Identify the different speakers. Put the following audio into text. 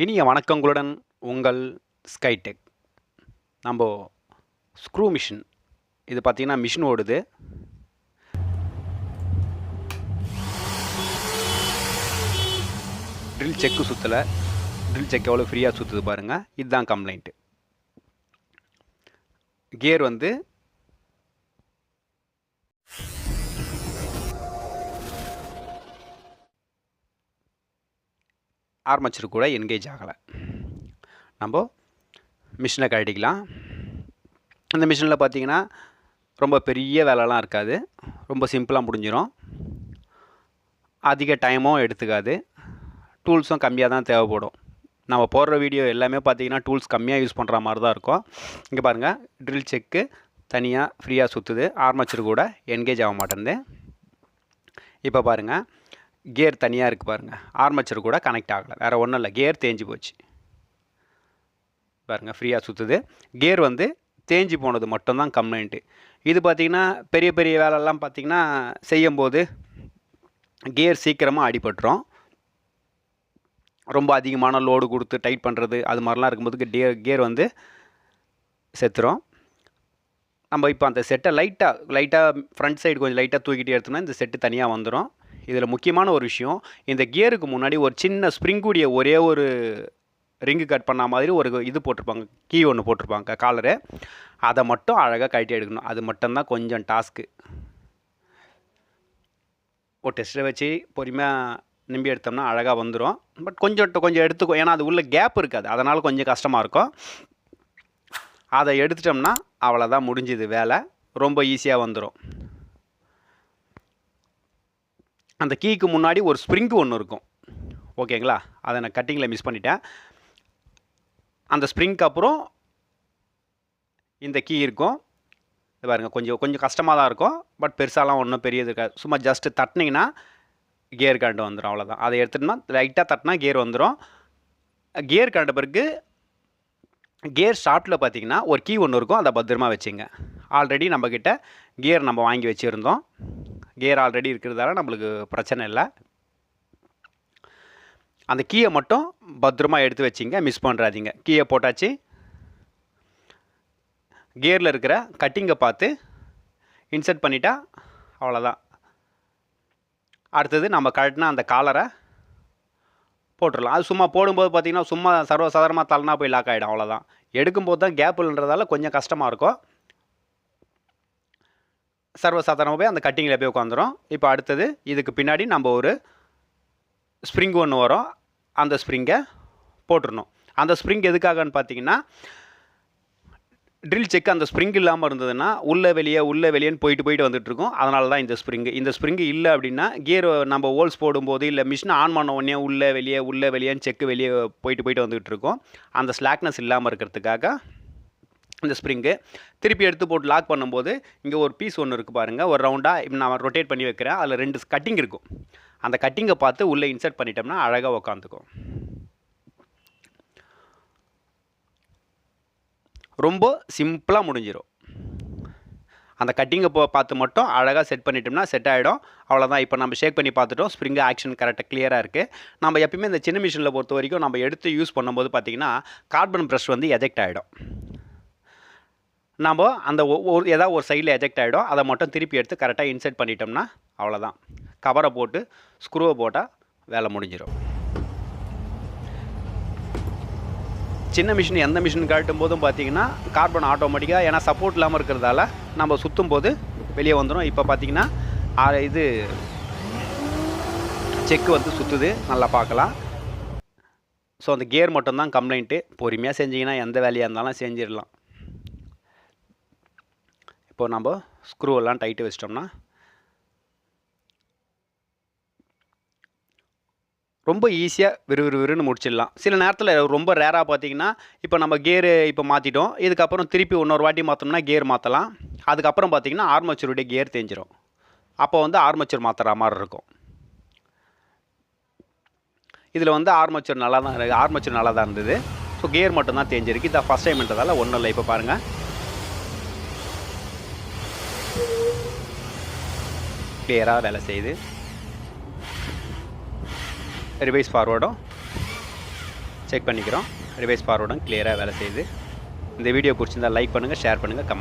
Speaker 1: இனிய வணக்கங்களுடன் உங்கள் ஸ்கைடெக் நம்ம ஸ்க்ரூ மிஷின் இது பார்த்தீங்கன்னா மிஷின் ஓடுது. ட்ரில் செக்கு சுற்றலை ட்ரில் செக் எவ்வளோ ஃப்ரீயாக சுற்றுது பாருங்கள் இதுதான் கம்ப்ளைண்ட்டு கியர் வந்து ஆர்மச்சர் கூட என்கேஜ் ஆகலை. நம்ம மிஷினை கழட்டிக்கலாம். அந்த மிஷினில் பார்த்தீங்கன்னா ரொம்ப பெரிய வேலைலாம் இருக்காது. ரொம்ப சிம்பிளாக முடிஞ்சிடும் அதிக டைமும் எடுத்துக்காது. டூல்ஸும் கம்மியாக தான் தேவைப்படும். நம்ம போடுற வீடியோ எல்லாமே பார்த்தீங்கன்னா டூல்ஸ் கம்மியாக யூஸ் பண்ணுற மாதிரி தான் இருக்கும். இங்கே பாருங்கள் ட்ரில் செக்கு தனியாக ஃப்ரீயாக சுற்றுது ஆர்மச்சர் கூட என்கேஜ் ஆக மாட்டேங்குது இப்போ பாருங்கள் கியர் தனியாக இருக்குது பாருங்கள் ஆர்மச்சர் கூட கனெக்ட் ஆகலை. வேறு ஒன்றும் இல்லை. கியர் தேஞ்சு போச்சு. பாருங்கள் ஃப்ரீயாக சுற்றுது கியர் வந்து தேஞ்சு போனது மட்டும்தான் கம்ப்ளைண்ட்டு இது பார்த்திங்கன்னா பெரிய பெரிய வேலைலாம் பார்த்திங்கன்னா செய்யும்போது கியர் சீக்கிரமாக அடிபட்டுரும். ரொம்ப அதிகமான லோடு கொடுத்து டைட் பண்ணுறது அது மாதிரிலாம் இருக்கும்போது கியர் கியர் வந்து செத்துரும். நம்ம இப்போ அந்த செட்டை லைட்டாக லைட்டாக ஃப்ரண்ட் சைடு கொஞ்சம் லைட்டாக தூக்கிட்டு எடுத்தோம்னா இந்த செட்டு தனியாக வந்துடும் இதில் முக்கியமான ஒரு விஷயம் இந்த கியருக்கு முன்னாடி ஒரு சின்ன ஸ்ப்ரிங் கூடிய ஒரே ஒரு ரிங்கு கட் பண்ண மாதிரி ஒரு இது போட்டிருப்பாங்க கீ ஒன்று போட்டிருப்பாங்க காலரு அதை மட்டும் அழகாக கழட்டி எடுக்கணும். அது மட்டும்தான் கொஞ்சம் டாஸ்க்கு ஒரு டெஸ்ட்டை வச்சு பொறுமையாக நிம்பி எடுத்தோம்னா அழகாக வந்துடும் பட் கொஞ்சம் கொஞ்சம் எடுத்துக்கோ. ஏன்னா அது உள்ள கேப் இருக்காது. அதனால் கொஞ்சம் கஷ்டமாக இருக்கும். அதை எடுத்துட்டோம்னா அவ்வளோதான் முடிஞ்சுது வேலை. ரொம்ப ஈஸியாக வந்துடும் அந்த கீக்கு முன்னாடி ஒரு ஸ்ப்ரிங்கு ஒன்று இருக்கும். ஓகேங்களா? அதை நான் கட்டிங்கில் மிஸ் பண்ணிட்டேன். அந்த ஸ்ப்ரிங்க்கு அப்புறம் இந்த கீ இருக்கும். இது பாருங்கள் கொஞ்சம் கொஞ்சம் கஷ்டமாக தான் இருக்கும். பட் பெருசாலாம் ஒன்றும் பெரியது இருக்காது. சும்மா ஜஸ்ட்டு தட்டினீங்கன்னா கியர் கரண்ட் வந்துடும் அவ்வளோதான் அதை எடுத்துட்டோம்னா லைட்டாக தட்டினா கியர் வந்துடும் கியர் கரண்ட் பிறகு கியர் ஷார்ட்டில் பார்த்தீங்கன்னா ஒரு கீ ஒன்று இருக்கும். அதை பத்திரமா வச்சுங்க. ஆல்ரெடி நம்மக்கிட்ட கியர் நம்ம வாங்கி வச்சுருந்தோம். கியர் ஆல்ரெடி இருக்கிறதால நம்மளுக்கு பிரச்சனை இல்லை. அந்த கீயை மட்டும் பத்திரமா எடுத்து வச்சிங்க மிஸ் பண்ணுறாதீங்க கீயை போட்டாச்சு. கியரில் இருக்கிற கட்டிங்கை பார்த்து இன்சர்ட் பண்ணிட்டா அவ்வளோதான் அடுத்தது நம்ம கழட்டினா அந்த காலரை போட்டுடலாம் அது சும்மா போடும்போது பார்த்திங்கன்னா சும்மா சர்வசாதாரணமாக தள்ளனா போய் லாக் ஆகிடும் அவ்வளோதான் எடுக்கும்போது தான் கேப்புன்றதால கொஞ்சம் கஷ்டமாக இருக்கும். சர்வசாதாரணமாக போய் அந்த கட்டிங்கில் போய் உட்காந்துரும். இப்போ அடுத்தது இதுக்கு பின்னாடி நம்ம ஒரு ஸ்ப்ரிங் ஒன்று வரும். அந்த ஸ்ப்ரிங்கை போட்டுடணும் அந்த ஸ்ப்ரிங் எதுக்காகன்னு பார்த்தீங்கன்னா ட்ரில் செக் அந்த ஸ்ப்ரிங் இல்லாமல் இருந்ததுன்னா உள்ளே வெளியே உள்ளே வெளியேன்னு போயிட்டு போயிட்டு வந்துட்டு இருக்கும் அதனால தான் இந்த ஸ்ப்ரிங்கு இந்த ஸ்ப்ரிங்கு இல்லை அப்படின்னா கியர் நம்ம ஹோல்ஸ் போடும்போது இல்லை மிஷினை ஆன் பண்ண உடனே உள்ளே வெளியே உள்ளே வெளியேன்னு செக்கு வெளியே போயிட்டு போயிட்டு வந்துகிட்டு இருக்கும் அந்த ஸ்லாக்னஸ் இல்லாமல் இருக்கிறதுக்காக இந்த ஸ்ப்ரிங்கு. திருப்பி எடுத்து போட்டு லாக் பண்ணும்போது இங்கே ஒரு பீஸ் ஒன்று இருக்குது பாருங்கள் ஒரு ரவுண்டாக இப்போ நான் ரொட்டேட் பண்ணி வைக்கிறேன். அதில் ரெண்டு கட்டிங் இருக்கும். அந்த கட்டிங்கை பார்த்து உள்ளே இன்சர்ட் பண்ணிட்டோம்னா அழகாக உக்காந்துக்கும். ரொம்ப சிம்பிளாக முடிஞ்சிடும் அந்த கட்டிங்கை போ பார்த்து மட்டும் அழகாக செட் பண்ணிட்டோம்னா செட் ஆகிடும் அவ்வளோதான் இப்போ நம்ம ஷேக் பண்ணி பார்த்துட்டோம். ஸ்ப்ரிங் ஆக்ஷன் கரெக்டாக கிளியராக இருக்குது நம்ம எப்பயுமே இந்த சின்ன மிஷினில் பொறுத்த வரைக்கும் நம்ம எடுத்து யூஸ் பண்ணும்போது பார்த்திங்கன்னா கார்பன் ப்ரஷ் வந்து எஜெக்ட் ஆகிடும் நம்ம அந்த ஒரு ஏதாவது ஒரு சைடில் எஜெக்ட் ஆகிடும் அதை மட்டும் திருப்பி எடுத்து கரெக்டாக இன்செர்ட் பண்ணிட்டோம்னா அவ்வளோதான் கவரை போட்டு ஸ்க்ரூவை போட்டால் வேலை முடிஞ்சிடும் சின்ன மிஷின் எந்த மிஷின் கழட்டும் போதும் பார்த்தீங்கன்னா கார்பன் ஆட்டோமேட்டிக்காக ஏன்னா சப்போர்ட் இல்லாமல் இருக்கிறதால நம்ம சுற்றும் போது வெளியே வந்துடும் இப்போ பார்த்தீங்கன்னா இது செக்கு வந்து சுற்றுது நல்லா பார்க்கலாம் ஸோ அந்த கியர் மட்டும்தான் கம்ப்ளைண்ட்டு பொறுமையாக செஞ்சிங்கன்னா எந்த வேலையாக இருந்தாலும் செஞ்சிடலாம். இப்போ நம்ம ஸ்க்ரூவெல்லாம் டைட்டு வச்சிட்டோம்னா ரொம்ப ஈஸியாக விறுவிறுவிறுன்னு முடிச்சிடலாம். சில நேரத்தில் ரொம்ப ரேராக பார்த்தீங்கன்னா இப்போ நம்ம கேரு இப்போ மாற்றிட்டோம் இதுக்கப்புறம் திருப்பி இன்னொரு வாட்டி மாற்றோம்னா கேர் மாற்றலாம் அதுக்கப்புறம் பார்த்தீங்கன்னா ஆர்மச்சருடைய கேர் தேஞ்சிரும். அப்போ வந்து ஆர்மச்சர் மாற்றுற மாதிரி இருக்கும். இதில் வந்து ஆர்மச்சர் நல்லா தான் ஆர்மச்சர் நல்லா தான் இருந்தது. ஸோ கேர் மட்டும்தான் தேஞ்சிருக்கு. இதான் ஃபஸ்ட் டைம்ன்றதால ஒன்றும் இல்லை. இப்போ பாருங்கள் கிளியராக வேலை செய்யுது ரிவைஸ் ஃபார்வர்டும் செக் பண்ணிக்கிறோம். ரிவைஸ் ஃபார்வர்டும் கிளியராக வேலை செய்யுது இந்த வீடியோ பிடிச்சிருந்தா லைக் பண்ணுங்கள் ஷேர் பண்ணுங்கள் கமெண்ட்